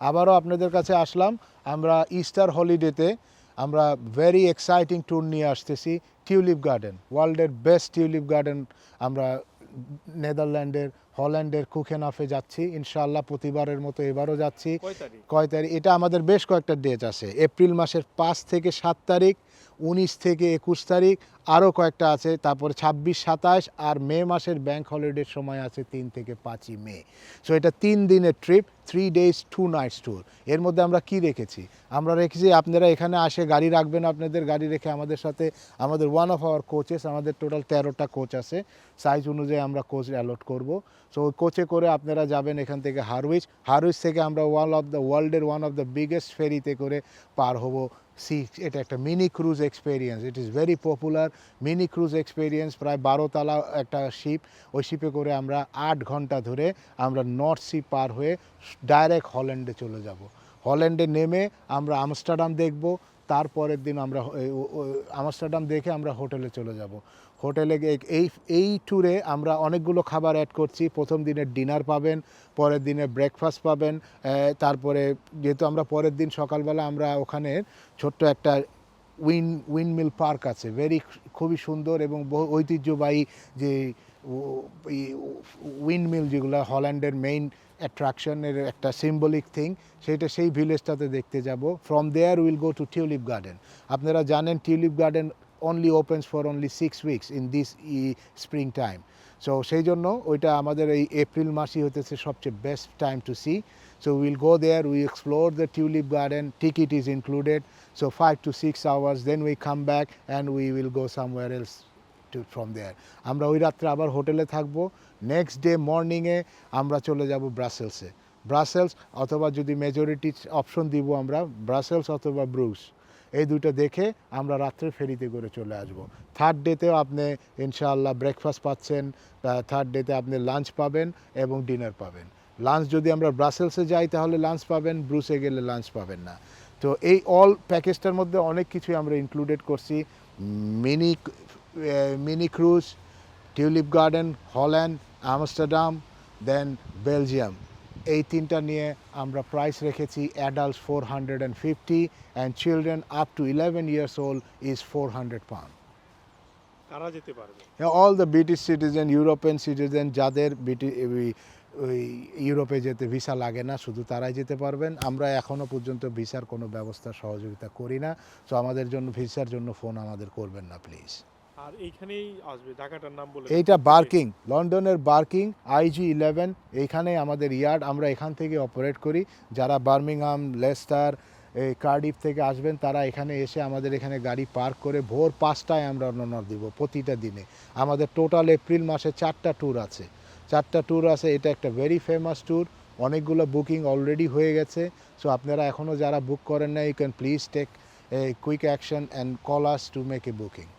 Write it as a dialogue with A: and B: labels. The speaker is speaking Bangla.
A: আবারও আপনাদের কাছে আসলাম। আমরা ইস্টার হলিডেতে আমরা ভেরি এক্সাইটিং ট্যুর নিয়ে আসতেছি টিউলিপ গার্ডেন ওয়ার্ল্ডের বেস্ট টিউলিপ গার্ডেন আমরা নেদারল্যান্ডের হল্যান্ডের কুখেনাফে যাচ্ছি। ইনশাআল্লাহ প্রতিবারের মতো এবারও যাচ্ছি।
B: কয় তারিখ?
A: এটা আমাদের বেশ কয়েকটা ডেট আছে। এপ্রিল মাসের পাঁচ থেকে সাত তারিখ উনিশ থেকে একুশ তারিখ আরও কয়েকটা আছে। তারপরে ছাব্বিশ সাতাশ আর মে মাসের ব্যাংক হলিডের সময় আছে তিন থেকে পাঁচই মে। সো এটা তিন দিনের trip three days two nights tour এর মধ্যে আমরা কি রেখেছি? আমরা রেখেছি, আপনারা এখানে আসে গাড়ি রাখবেন আপনাদের, গাড়ি রেখে আমাদের সাথে, আমাদের ওয়ান অফ আওয়ার কোচেস আমাদের টোটাল তেরোটা কোচ আছে। সাইজ অনুযায়ী আমরা কোচ অ্যালট করব। সো ওই কোচে করে আপনারা যাবেন এখান থেকে হারউইচ হারউইচ থেকে আমরা ওয়ান অফ দ্য ওয়ার্ল্ডের ওয়ান অফ দ্য বিগেস্ট ফেরিতে করে পার হব। সি, এটা একটা mini cruise experience it is very popular mini cruise experience প্রায় বারো তালা একটা শিপ ওই শিপে করে আমরা আট ঘণ্টা ধরে আমরা নর্থ সি পার হয়ে ডাইরেক্ট হল্যান্ডে চলে যাব। হল্যান্ডে নেমে আমরা আমস্টারডাম দেখব, তারপরের দিন আমরা আমস্টারডাম দেখে আমরা হোটেলে চলে যাব। হোটেলে এই এই ট্যুরে আমরা অনেকগুলো খাবার অ্যাড করছি। প্রথম দিনের ডিনার পাবেন, পরের দিনে ব্রেকফাস্ট পাবেন তারপরে যেহেতু আমরা পরের দিন সকালবেলা আমরা ওখানে ছোট্ট একটা উইন উইন্ডমিল পার্ক আছে। ভেরি খুবই সুন্দর এবং বহু ঐতিহ্যবাহী যে উইন্ডমিল যেগুলো হল্যান্ডের মেইন অ্যাট্রাকশনের একটা সিম্বলিক থিং সেটা সেই ভিলেজটাতে দেখতে যাব। From there will go to tulip garden আপনারা জানেন tulip garden only opens for only six weeks in this spring time so সেই জন্য ওইটা আমাদের এই এপ্রিল মাসই হতেছে সবচেয়ে best time to see so will go there we explore the tulip garden ticket is included so five to six hours then we come back and we will go somewhere else to from there আমরা ওই রাত্রে আবার হোটেলে থাকব। নেক্সট ডে মর্নিংয়ে আমরা চলে যাব ব্রাসেলসে ব্রাসেলস অথবা যদি মেজরিটি অপশন দিব আমরা ব্রাসেলস অথবা ব্রুস এই দুটো দেখে আমরা রাত্রে ফেরিতে করে চলে আসব। থার্ড ডেতেও আপনি ইনশাআল্লাহ ব্রেকফাস্ট পাচ্ছেন থার্ড ডেতে আপনি লাঞ্চ পাবেন এবং ডিনার পাবেন। লাঞ্চ যদি আমরা ব্রাসেলসে যাই তাহলে লাঞ্চ পাবেন ব্রুসে গেলে লাঞ্চ পাবেন না। তো এই অল প্যাকেজটার মধ্যে অনেক কিছুই আমরা ইনক্লুডেড করছি। Mini mini cruise tulip garden Holland Amsterdam then Belgium এই তিনটা নিয়ে আমরা প্রাইস রেখেছি adults four hundred and fifty and children up to eleven years old is four hundred pound
B: কারা যেতে পারবে?
A: All the British citizen European citizen যাদের ব্রিটি ওই- ওই ইউরোপে যেতে ভিসা লাগে না শুধু তারাই যেতে পারবেন। আমরা এখনও পর্যন্ত ভিসার কোনো ব্যবস্থা সহযোগিতা করি না। সো আমাদের জন্য ভিসার জন্য ফোন আমাদের করবেন না প্লিজ
B: আর এইখানেই আসবে জায়গাটার নাম বলে
A: এইটা বার্কিং লন্ডনের বার্কিং আইজি ইলেভেন এইখানে আমাদের ইয়ার্ড আমরা এখান থেকে অপারেট করি। যারা বার্মিংহাম লেস্টার এই কার্ডিফ থেকে আসবেন তারা এখানে এসে আমাদের এখানে গাড়ি পার্ক করে ভোর পাঁচটায় আমরা রওনা দিব প্রতিটা দিনে। আমাদের টোটাল এপ্রিল মাসে চারটা ট্যুর আছে। চারটা ট্যুর আছে এটা একটা ভেরি ফেমাস ট্যুর। অনেকগুলো বুকিং অলরেডি হয়ে গেছে। সো আপনারা এখনও যারা বুক করেন না you can please take a quick action and call us to make a booking